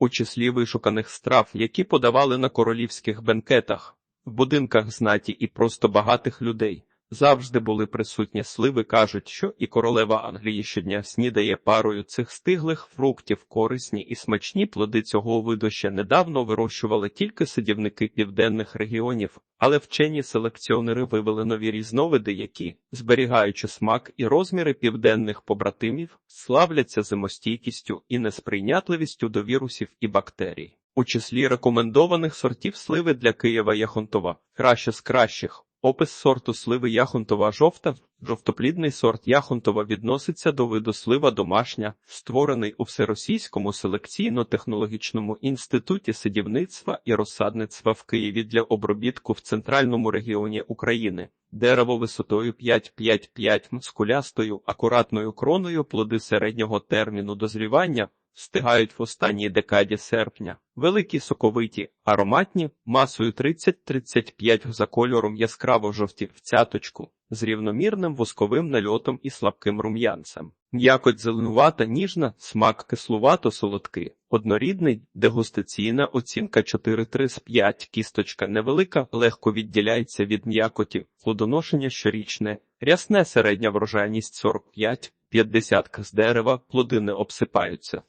у числі вишуканих страв, які подавали на королівських бенкетах, в будинках знаті і просто багатих людей. Завжди були присутні сливи, кажуть, що і королева Англії щодня снідає парою цих стиглих фруктів, корисні і смачні плоди цього виду ще недавно вирощували тільки садівники південних регіонів, але вчені селекціонери вивели нові різновиди, які, зберігаючи смак і розміри південних побратимів, славляться зимостійкістю і несприйнятливістю до вірусів і бактерій. У числі рекомендованих сортів сливи для Києва Яхонтова краще з кращих. Опис сорту сливи Яхонтова жовта. Жовтоплідний сорт Яхонтова відноситься до виду слива домашня, створений у Всеросійському селекційно-технологічному інституті садівництва і розсадництва в Києві для обробітку в центральному регіоні України. Дерево висотою 5,5,5 м з кулястою, акуратною кроною плоди середнього терміну дозрівання встигають в останній декаді серпня. Великі соковиті, ароматні, масою 30-35 за кольором яскраво жовті в цяточку, з рівномірним восковим нальотом і слабким рум'янцем. М'якоть зеленувата, ніжна, смак кислувато солодкий, однорідний, дегустаційна оцінка 4,3 з 5, кісточка невелика, легко відділяється від м'якоті, плодоношення щорічне, рясне середня врожайність 45, 50 з дерева, плоди не обсипаються.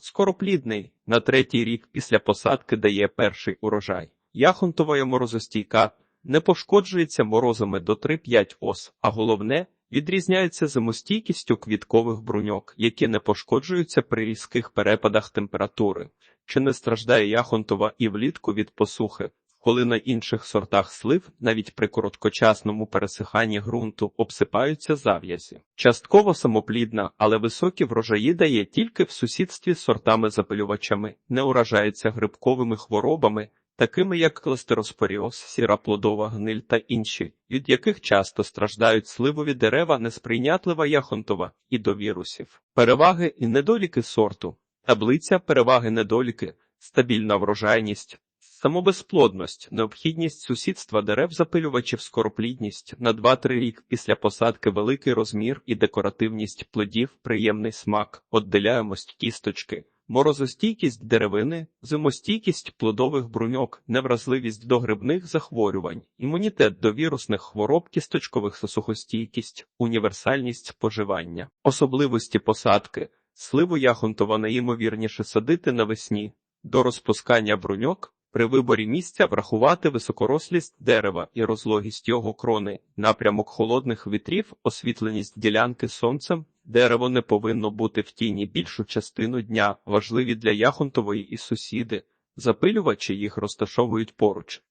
Скороплідний, на третій рік після посадки дає перший урожай. Яхонтова морозостійка не пошкоджується морозами до 3-5 ос, а головне відрізняється зимостійкістю квіткових бруньок, які не пошкоджуються при різких перепадах температури. Чи не страждає яхонтова і влітку від посухи? Коли на інших сортах слив, навіть при короткочасному пересиханні ґрунту, обсипаються зав'язі. Частково самоплідна, але високі врожаї дає тільки в сусідстві з сортами-запилювачами, не уражається грибковими хворобами, такими як кластероспоріоз, сіра плодова гниль та інші, від яких часто страждають сливові дерева, несприйнятлива яхонтова і до вірусів. Переваги і недоліки сорту. Таблиця переваги недоліки, стабільна врожайність, Самобезплодність, необхідність сусідства дерев запилювачів, скороплідність на 2-3 рік після посадки великий розмір і декоративність плодів, приємний смак, отделяємость кісточки, морозостійкість деревини, зимостійкість плодових бруньок, невразливість до грибних захворювань, імунітет до вірусних хвороб, кісточкових сухостійкість, універсальність споживання, особливості посадки, сливу яхонтова найімовірніше садити навесні, до розпускання бруньок. При виборі місця врахувати високорослість дерева і розлогість його крони, напрямок холодних вітрів, освітленість ділянки сонцем. Дерево не повинно бути в тіні більшу частину дня, важливі для яхонтової і сусіди. Запилювачі їх розташовують поруч.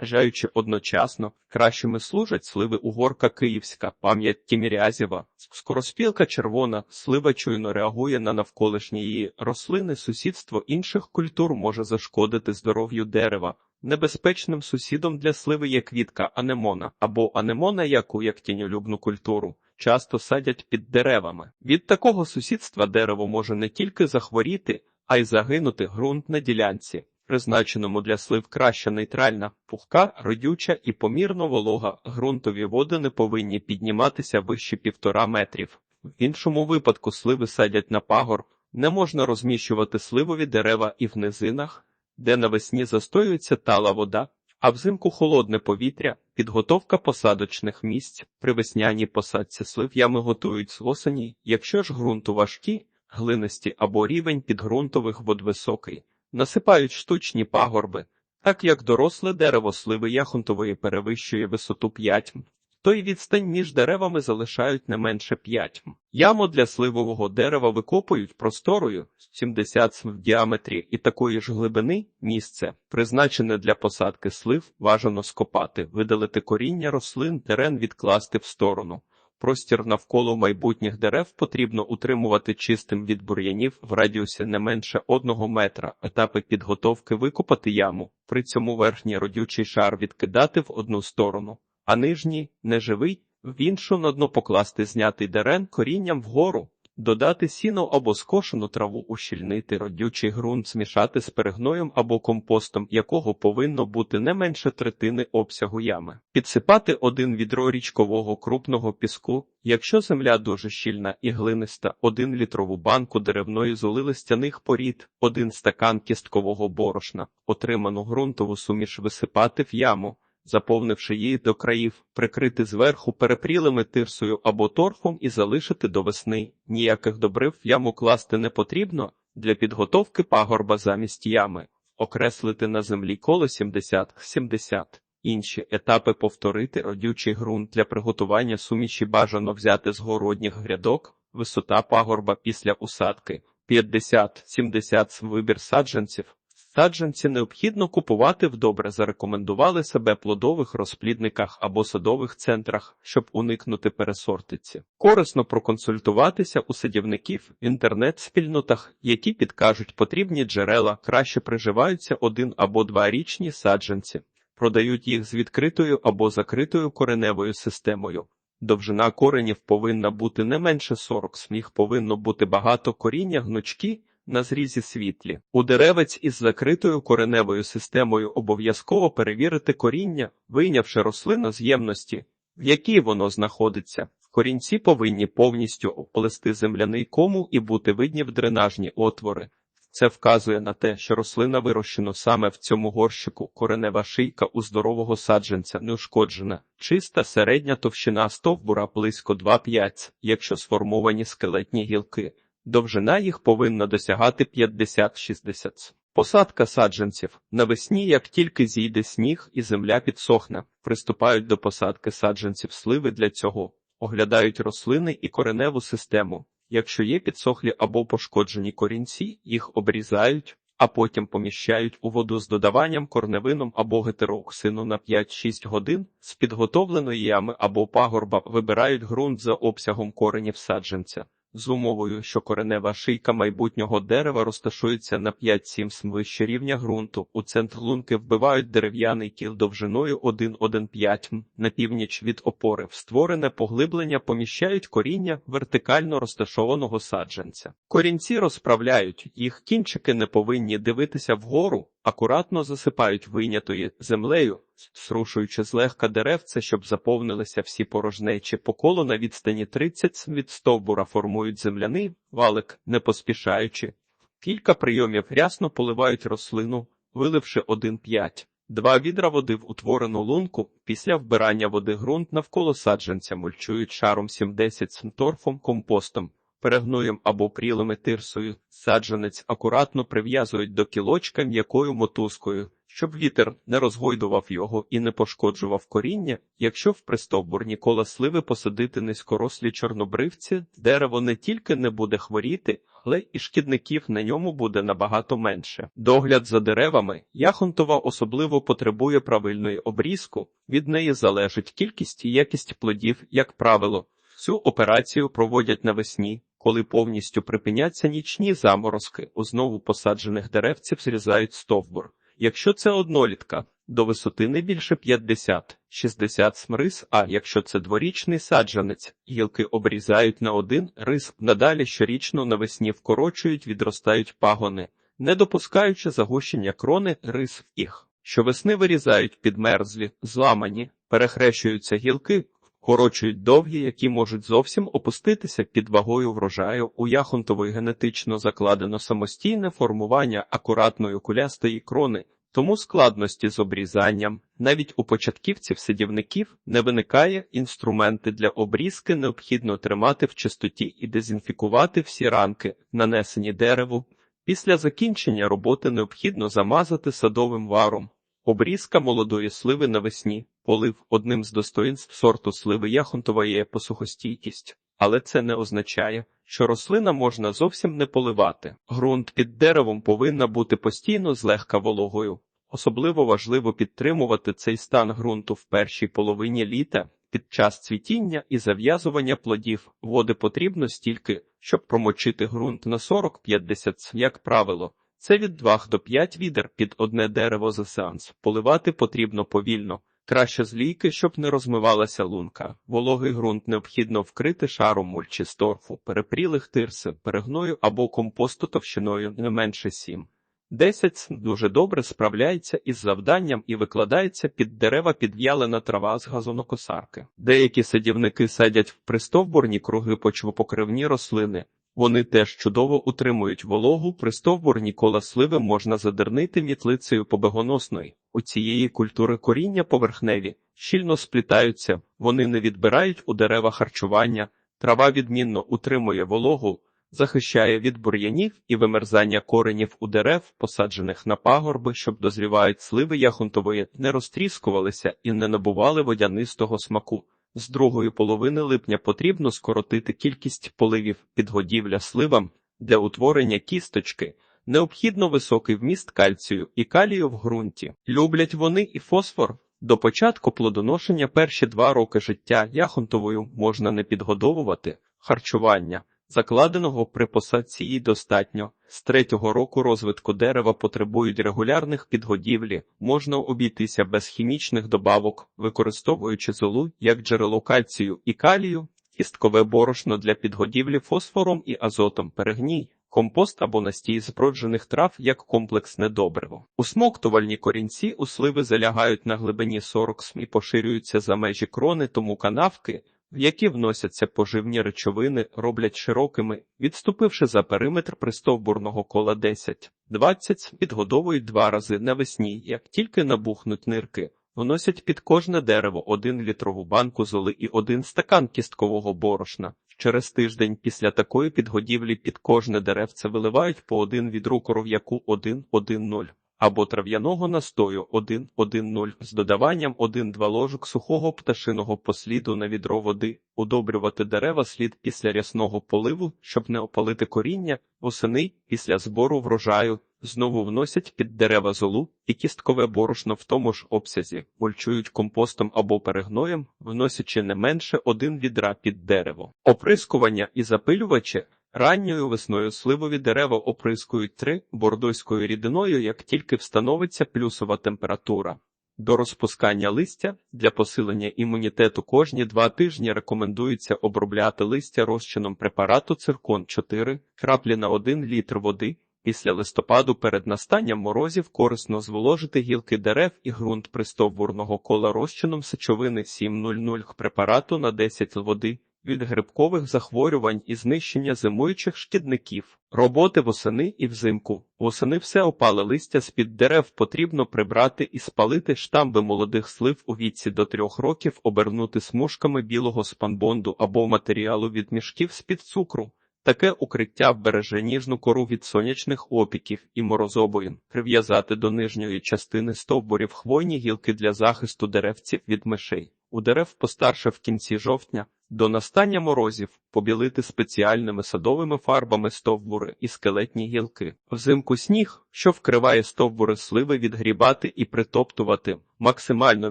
Вважаючи одночасно, кращими служать сливи угорка київська, пам'ять Тімірязєва, скороспілка червона, слива чуйно реагує на навколишні її рослини, сусідство інших культур може зашкодити здоров'ю дерева. Небезпечним сусідом для сливи є квітка анемона або анемона, яку як тіньолюбну культуру. Часто садять під деревами. Від такого сусідства дерево може не тільки захворіти, а й загинути ґрунт на ділянці призначеному для слив краща нейтральна, пухка, родюча і помірно волога, ґрунтові води не повинні підніматися вище півтора метрів. В іншому випадку сливи садять на пагор, не можна розміщувати сливові дерева і в низинах, де навесні застоюється тала вода, а взимку холодне повітря, підготовка посадочних місць, при весняній посадці слив ями готують з осені, якщо ж ґрунту важкі, глинисті або рівень підґрунтових вод високий насипають штучні пагорби, так як доросле дерево сливи яхонтової перевищує висоту 5 м, то й відстань між деревами залишають не менше 5 м. Яму для сливового дерева викопують просторою 70 см в діаметрі і такої ж глибини місце, призначене для посадки слив, важано скопати, видалити коріння рослин, терен відкласти в сторону. Простір навколо майбутніх дерев потрібно утримувати чистим від бур'янів в радіусі не менше одного метра. Етапи підготовки викопати яму, при цьому верхній родючий шар відкидати в одну сторону, а нижній неживий в іншу на дно покласти знятий дерен корінням вгору. Додати сіно або скошену траву, ущільнити родючий ґрунт, змішати з перегноєм або компостом, якого повинно бути не менше третини обсягу ями. Підсипати один відро річкового крупного піску. Якщо земля дуже щільна і глиниста, один літрову банку деревної золи листяних порід, один стакан кісткового борошна, отриману ґрунтову суміш висипати в яму заповнивши її до країв, прикрити зверху перепрілими тирсою або торфом і залишити до весни. Ніяких добрив яму класти не потрібно для підготовки пагорба замість ями, окреслити на землі коло 70-70. Інші етапи повторити. Родючий ґрунт для приготування суміші бажано взяти з городніх грядок, висота пагорба після усадки. 50-70 вибір саджанців, Саджанці необхідно купувати в добре зарекомендували себе плодових розплідниках або садових центрах, щоб уникнути пересортиці. Корисно проконсультуватися у садівників в інтернет-спільнотах, які підкажуть потрібні джерела, краще приживаються один або дворічні саджанці, продають їх з відкритою або закритою кореневою системою. Довжина коренів повинна бути не менше 40 сміх повинно бути багато коріння гнучки на зрізі світлі. У деревець із закритою кореневою системою обов'язково перевірити коріння, вийнявши рослину з ємності, в якій воно знаходиться. Корінці повинні повністю оплести земляний кому і бути видні в дренажні отвори. Це вказує на те, що рослина вирощена саме в цьому горщику, коренева шийка у здорового саджанця не ушкоджена, чиста середня товщина стовбура близько 2,5, якщо сформовані скелетні гілки. Довжина їх повинна досягати 50-60. Посадка саджанців навесні, як тільки зійде сніг і земля підсохне, приступають до посадки саджанців сливи для цього, оглядають рослини і кореневу систему. Якщо є підсохлі або пошкоджені корінці, їх обрізають, а потім поміщають у воду з додаванням корневином або гетероксину на 5-6 годин. З підготовленої ями або пагорба вибирають ґрунт за обсягом коренів саджанця з умовою, що коренева шийка майбутнього дерева розташується на 5-7 см вище рівня ґрунту. У центр лунки вбивають дерев'яний кіл довжиною 1,15 м. На північ від опори в створене поглиблення поміщають коріння вертикально розташованого саджанця. Корінці розправляють, їх кінчики не повинні дивитися вгору, акуратно засипають вийнятою землею, срушуючи злегка деревце, щоб заповнилися всі порожнечі по колу на відстані 30 від стовбура формують земляний валик, не поспішаючи. Кілька прийомів рясно поливають рослину, виливши 1,5. Два відра води в утворену лунку, після вбирання води ґрунт навколо саджанця мульчують шаром 70 см торфом компостом перегноєм або прілими тирсою, саджанець акуратно прив'язують до кілочка м'якою мотузкою, щоб вітер не розгойдував його і не пошкоджував коріння. Якщо в пристовбурні кола сливи посадити низькорослі чорнобривці, дерево не тільки не буде хворіти, але і шкідників на ньому буде набагато менше. Догляд за деревами яхонтова особливо потребує правильної обрізку, від неї залежить кількість і якість плодів, як правило. Цю операцію проводять навесні, коли повністю припиняться нічні заморозки, у знову посаджених деревців зрізають стовбур. Якщо це однолітка, до висоти не більше 50-60 смрис, а якщо це дворічний саджанець, гілки обрізають на один рис, надалі щорічно навесні вкорочують, відростають пагони, не допускаючи загущення крони рис в їх. Щовесни вирізають підмерзлі, зламані, перехрещуються гілки, корочують довгі, які можуть зовсім опуститися під вагою врожаю. У яхонтової генетично закладено самостійне формування акуратної кулястої крони, тому складності з обрізанням навіть у початківців садівників не виникає інструменти для обрізки, необхідно тримати в чистоті і дезінфікувати всі ранки, нанесені дереву. Після закінчення роботи необхідно замазати садовим варом. Обрізка молодої сливи навесні, полив одним з достоїнств сорту сливи яхонтова є посухостійкість, але це не означає, що рослина можна зовсім не поливати. Грунт під деревом повинна бути постійно злегка вологою. Особливо важливо підтримувати цей стан ґрунту в першій половині літа. Під час цвітіння і зав'язування плодів води потрібно стільки, щоб промочити ґрунт на 40-50 як правило. Це від 2 до 5 відер під одне дерево за сеанс. Поливати потрібно повільно, Краще злійки, щоб не розмивалася лунка. Вологий ґрунт необхідно вкрити шаром мульчі з торфу, перепрілих тирси, перегною або компосту товщиною не менше 7. 10 дуже добре справляється із завданням і викладається під дерева підв'ялена трава з газонокосарки. Деякі садівники садять в пристовбурні круги почвопокривні рослини. Вони теж чудово утримують вологу, пристовбурні кола сливи можна задернити мітлицею побегоносної. У цієї культури коріння поверхневі, щільно сплітаються, вони не відбирають у дерева харчування, трава відмінно утримує вологу, захищає від бур'янів і вимерзання коренів у дерев, посаджених на пагорби, щоб дозрівають сливи яхонтової, не розтріскувалися і не набували водянистого смаку. З другої половини липня потрібно скоротити кількість поливів підгодівля сливам для утворення кісточки. Необхідно високий вміст кальцію і калію в ґрунті. Люблять вони і фосфор. До початку плодоношення перші два роки життя яхонтовою можна не підгодовувати харчування. Закладеного при посадці достатньо. З третього року розвитку дерева потребують регулярних підгодівлі, можна обійтися без хімічних добавок, використовуючи золу як джерело кальцію і калію, кісткове борошно для підгодівлі фосфором і азотом, перегній, компост або настій зброджених трав як комплексне добриво. Усмоктувальні корінці у сливи залягають на глибині 40 см і поширюються за межі крони, тому канавки в які вносяться поживні речовини, роблять широкими, відступивши за периметр пристовбурного кола 10-20, підгодовують два рази навесні, як тільки набухнуть нирки, вносять під кожне дерево один літрову банку золи і один стакан кісткового борошна. Через тиждень після такої підгодівлі під кожне деревце виливають по один відру коров'яку 1-1-0 або трав'яного настою 1-1-0 з додаванням 1-2 ложок сухого пташиного посліду на відро води, удобрювати дерева слід після рясного поливу, щоб не опалити коріння, восени після збору врожаю, знову вносять під дерева золу і кісткове борошно в тому ж обсязі, мульчують компостом або перегноєм, вносячи не менше один відра під дерево. Оприскування і запилювачі Ранньою весною сливові дерева оприскують три бордоською рідиною, як тільки встановиться плюсова температура. До розпускання листя для посилення імунітету кожні два тижні рекомендується обробляти листя розчином препарату циркон 4 краплі на 1 літр води. Після листопаду перед настанням морозів корисно зволожити гілки дерев і ґрунт пристовбурного кола розчином сечовини 7,00 препарату на 10 води від грибкових захворювань і знищення зимуючих шкідників. Роботи восени і взимку. Восени все опале листя з-під дерев потрібно прибрати і спалити штамби молодих слив у віці до трьох років, обернути смужками білого спанбонду або матеріалу від мішків з-під цукру. Таке укриття вбереже ніжну кору від сонячних опіків і морозобоїн, прив'язати до нижньої частини стовбурів хвойні гілки для захисту деревців від мишей. У дерев постарше в кінці жовтня, до настання морозів, побілити спеціальними садовими фарбами стовбури і скелетні гілки. Взимку сніг, що вкриває стовбури сливи, відгрібати і притоптувати, максимально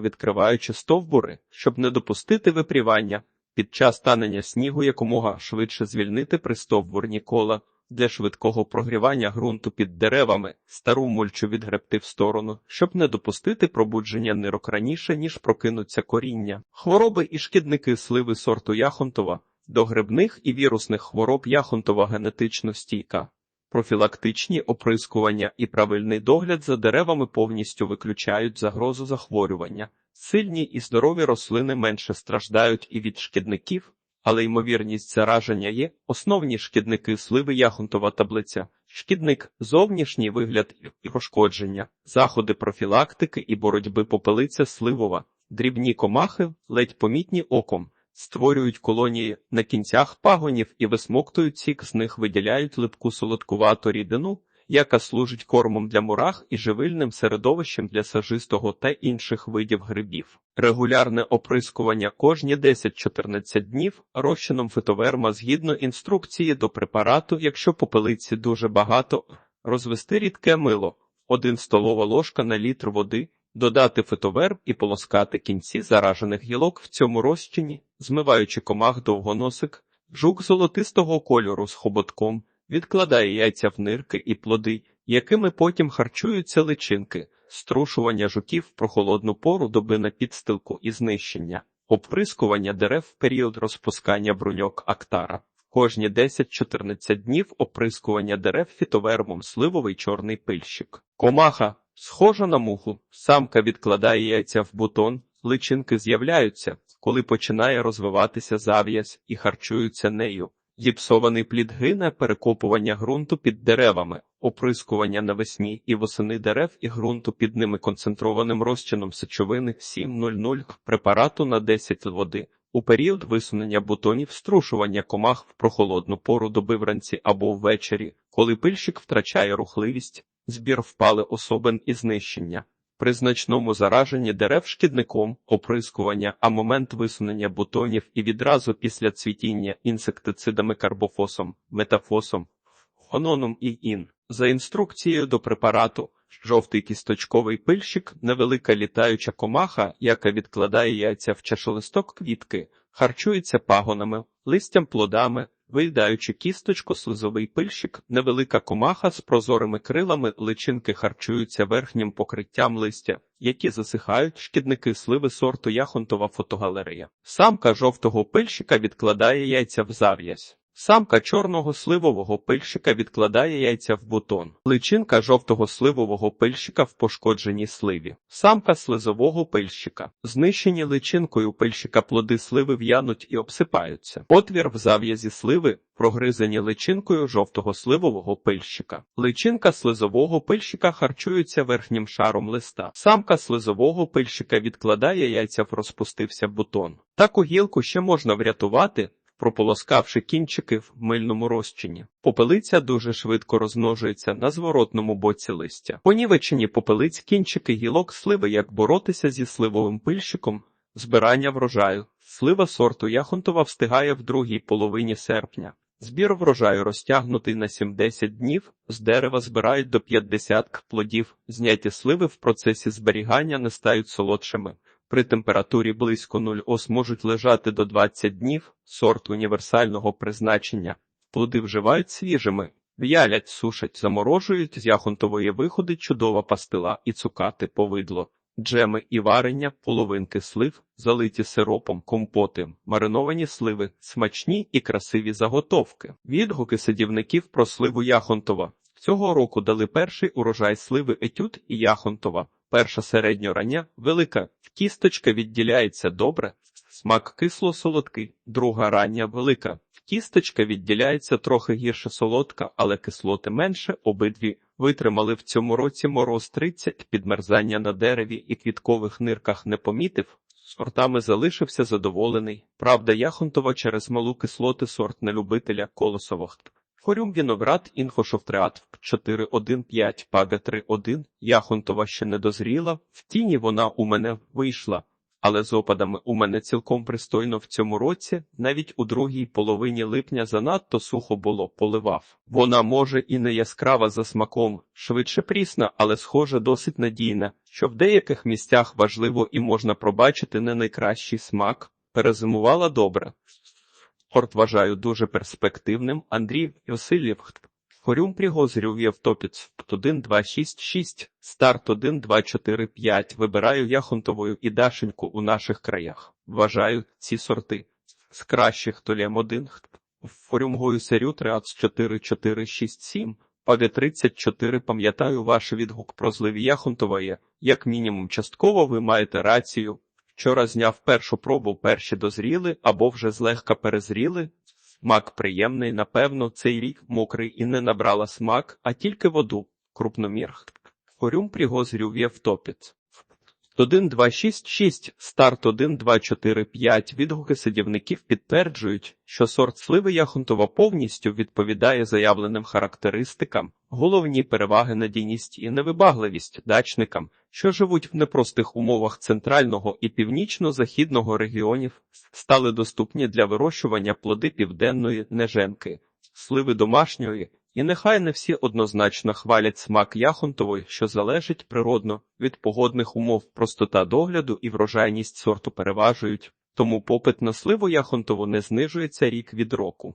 відкриваючи стовбури, щоб не допустити випрівання. Під час танення снігу якомога швидше звільнити пристовбурні кола для швидкого прогрівання ґрунту під деревами, стару мульчу відгребти в сторону, щоб не допустити пробудження нирок раніше, ніж прокинуться коріння. Хвороби і шкідники сливи сорту Яхонтова, до грибних і вірусних хвороб Яхонтова генетично стійка. Профілактичні оприскування і правильний догляд за деревами повністю виключають загрозу захворювання. Сильні і здорові рослини менше страждають і від шкідників, але ймовірність зараження є. Основні шкідники сливи яхонтова таблиця, шкідник, зовнішній вигляд і пошкодження, заходи профілактики і боротьби попелиця сливова, дрібні комахи, ледь помітні оком. Створюють колонії на кінцях пагонів і висмоктують сік, з них виділяють липку солодкувату рідину, яка служить кормом для мурах і живильним середовищем для сажистого та інших видів грибів. Регулярне оприскування кожні 10-14 днів розчином фитоверма згідно інструкції до препарату, якщо попелиці дуже багато, розвести рідке мило, 1 столова ложка на літр води, додати фитоверб і полоскати кінці заражених гілок в цьому розчині, змиваючи комах довгоносик, жук золотистого кольору з хоботком. Відкладає яйця в нирки і плоди, якими потім харчуються личинки, струшування жуків в прохолодну пору доби на підстилку і знищення, оприскування дерев в період розпускання бруньок актара. Кожні 10-14 днів оприскування дерев фітовермом сливовий чорний пильщик. Комаха, схожа на муху, самка відкладає яйця в бутон, личинки з'являються, коли починає розвиватися зав'язь і харчуються нею. Гіпсований плід гине перекопування ґрунту під деревами, оприскування навесні і восени дерев і ґрунту під ними концентрованим розчином сечовини 7.00 препарату на 10 води. У період висунення бутонів струшування комах в прохолодну пору доби вранці або ввечері, коли пильщик втрачає рухливість, збір впали особин і знищення. При значному зараженні дерев шкідником, оприскування, а момент висунення бутонів і відразу після цвітіння інсектицидами карбофосом, метафосом, хононом і ін. За інструкцією до препарату, жовтий кісточковий пильщик, невелика літаюча комаха, яка відкладає яйця в чашолисток квітки, харчується пагонами, листям плодами, виїдаючи кісточку, слизовий пильщик, невелика комаха з прозорими крилами, личинки харчуються верхнім покриттям листя, які засихають шкідники сливи сорту яхонтова фотогалерея. Самка жовтого пильщика відкладає яйця в зав'язь. Самка чорного сливового пильщика відкладає яйця в бутон. Личинка жовтого сливового пильщика в пошкодженій сливі. Самка слизового пильщика. Знищені личинкою пильщика плоди сливи в'януть і обсипаються. Отвір в зав'язі сливи прогризані личинкою жовтого сливового пильщика. Личинка слизового пильщика харчується верхнім шаром листа. Самка слизового пильщика відкладає яйця в розпустився бутон. Таку гілку ще можна врятувати прополоскавши кінчики в мильному розчині. Попелиця дуже швидко розмножується на зворотному боці листя. Понівечені попелиць кінчики гілок сливи, як боротися зі сливовим пильщиком, збирання врожаю. Слива сорту Яхонтова встигає в другій половині серпня. Збір врожаю розтягнутий на 70 днів, з дерева збирають до 50 плодів, зняті сливи в процесі зберігання не стають солодшими. При температурі близько 0 ос можуть лежати до 20 днів, сорт універсального призначення. Плоди вживають свіжими, в'ялять, сушать, заморожують, з яхонтової виходить чудова пастила і цукати повидло, джеми і варення, половинки слив, залиті сиропом, компоти, мариновані сливи, смачні і красиві заготовки. Відгуки садівників про сливу Яхонтова. Цього року дали перший урожай сливи етюд і Яхонтова. Перша середньорання велика, кісточка відділяється добре, смак кисло-солодкий, друга рання велика. Кісточка відділяється трохи гірше солодка, але кислоти менше, обидві витримали в цьому році мороз 30, підмерзання на дереві і квіткових нирках не помітив. Сортами залишився задоволений. Правда, Яхонтова через малу кислоти сорт нелюбителя колосових. Хорюм віноград інфошофтреат 4.1.5 пага 3.1 Яхонтова ще не дозріла, в тіні вона у мене вийшла, але з опадами у мене цілком пристойно в цьому році, навіть у другій половині липня занадто сухо було, поливав. Вона може і не яскрава за смаком, швидше прісна, але схоже досить надійна, що в деяких місцях важливо і можна пробачити не найкращий смак, перезимувала добре. Сорт вважаю дуже перспективним. Андрій Васильєв. Хорюм пригозрів Євтопіц 1266, старт 1245. Вибираю яхонтовою і дашеньку у наших краях. Вважаю ці сорти з кращих толєм 1. Форюмгою серю 3467. Паві 34 пам'ятаю ваш відгук про зливі Яхонтової. Як мінімум частково ви маєте рацію. Вчора зняв першу пробу, перші дозріли або вже злегка перезріли. Мак приємний, напевно, цей рік мокрий і не набрала смак, а тільки воду, крупномір. Хорюм пригозрів Євтопіц. 1266, старт 1245. Відгуки садівників підтверджують, що сорт сливи Яхонтова повністю відповідає заявленим характеристикам, головні переваги надійність і невибагливість дачникам, що живуть в непростих умовах центрального і північно-західного регіонів, стали доступні для вирощування плоди південної неженки, сливи домашньої. І нехай не всі однозначно хвалять смак яхонтової, що залежить природно від погодних умов, простота догляду і врожайність сорту переважують, тому попит на сливу яхонтову не знижується рік від року.